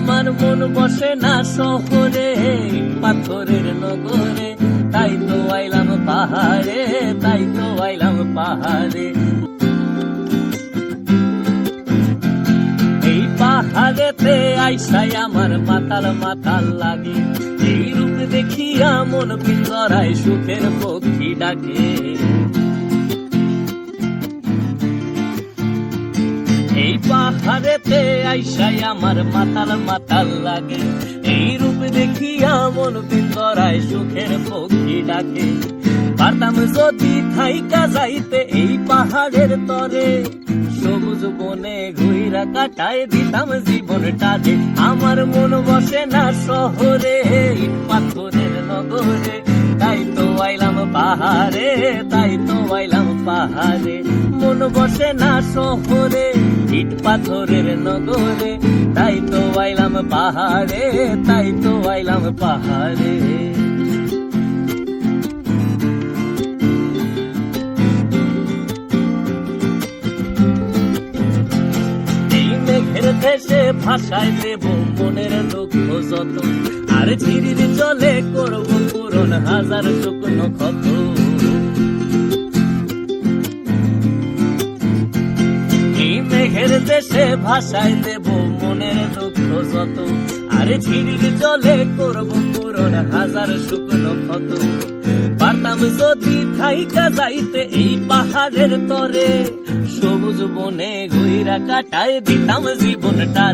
আমার মন বসে না শহরে, পাথরের নগরে। তাই তো আইলাম পাহাড়ে, তাই তো আইলাম পাহাড়ে। এই পাহাড়েতে আইসাই আমার মাতাল মাতাল লাগে। এই রূপ দেখিয়া মন পিঞ্জরায় সুখের পক্ষী ডাকে। পাহাড়েতে আইসাই আমার মাতাল মাতাল লাগে। এই রূপ দেখিয়া মন পিঞ্জরায় সুখের পক্ষী ডাকে। পারতাম যদি থাইকা যাইতে এই পাহাড়ের তরে। সবুজ বনে ঘুইরা কাটায় দিতাম জীবনটাতে আমার মন বসে না শহরে পাথরের নগরে। তাই তো আইলাম পাহাড়ে, তাই তো আইলাম পাহাড়ে। মন বসে না শহরে। ইট পাথরের নগরে, তাই তো আইলাম পাহাড়ে, তাই তো আইলাম পাহাড়ে। দেশে ভাষায় দেব মনের দুঃখ যত, আর ঝিরির জলে করব পূরণ হাজার শুকনো ক্ষত। দেশে ভাষায় দেব মনের দুঃখ যত। আরে ঝিরির জলে করব পূরণ হাজার শুকনো ক্ষত। পারতাম যদি থাইকা যাইতে এই পাহাড়ের তরে, সবুজ বনে ঘুইরা কাটায় দিতাম জীবনটা